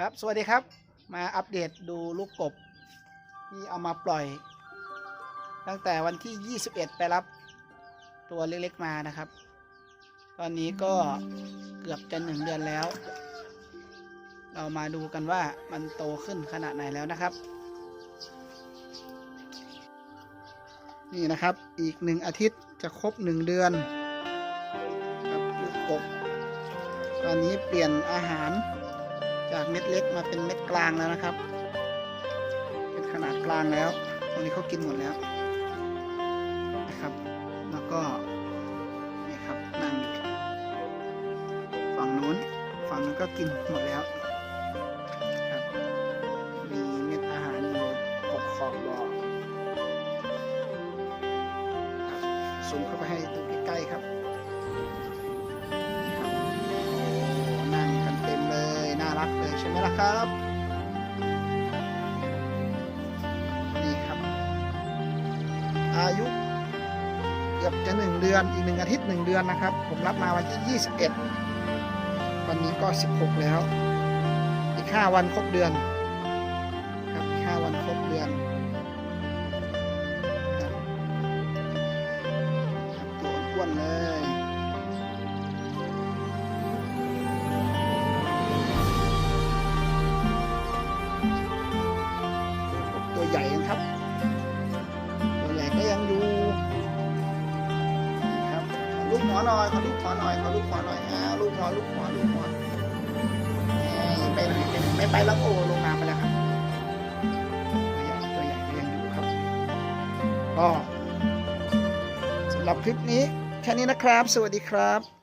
ครับ สวัสดีครับ มาอัปเดตดูลูกกบที่เอามาปล่อย ตั้งแต่วันที่ 21 ไปรับตัวเล็กๆมานะครับ ตอนนี้ก็เกือบจะหนึ่งเดือนแล้ว เรามาดูกันว่ามันโตขึ้นขนาดไหนแล้วนะครับ นี่นะครับอีกหนึ่งอาทิตย์จะครบหนึ่งเดือนครับลูกกบ ตอนนี้เปลี่ยนอาหาร จากเม็ดเล็กมาเป็นเม็ดกลางแล้วนะครับ เป็นขนาดกลางแล้วตรงนี้เขากินหมดแล้วนะครับ แล้วก็นี่ครับนั่งอยู่ฝั่งนู้นฝั่งนู้นก็กินหมดแล้วครับมีเม็ดอาหารอยู่ขอบขอบบ่อครับซูมเข้าไปให้ดูใกล้ๆครับ เลยใช่ไหมล่ะครับ นี่ครับ อายุเกือบจะหนึ่งเดือนอีกหนึ่งอาทิตย์หนึ่งเดือนนะครับ ผมรับมาวันที่ 21 วันนี้ก็ 16 แล้ว อีก 5 วันครบเดือน ครับอีก5วันครบเดือนครับตัวอ้วนเลย ลูกหัวหน่อยขอลูกหัวหน่อยขอลูกหัวหน่อยอ่าลูกหัวลูกหัวลูกหมอเอ้ยไปไหนไปไหนไม่ไปแล้วโอ้ลงน้ำไปแล้วครับตัวใหญ่ตัวใหญ่ยังอยู่ครับก็สำหรับคลิปนี้แค่นี้นะครับ สวัสดีครับ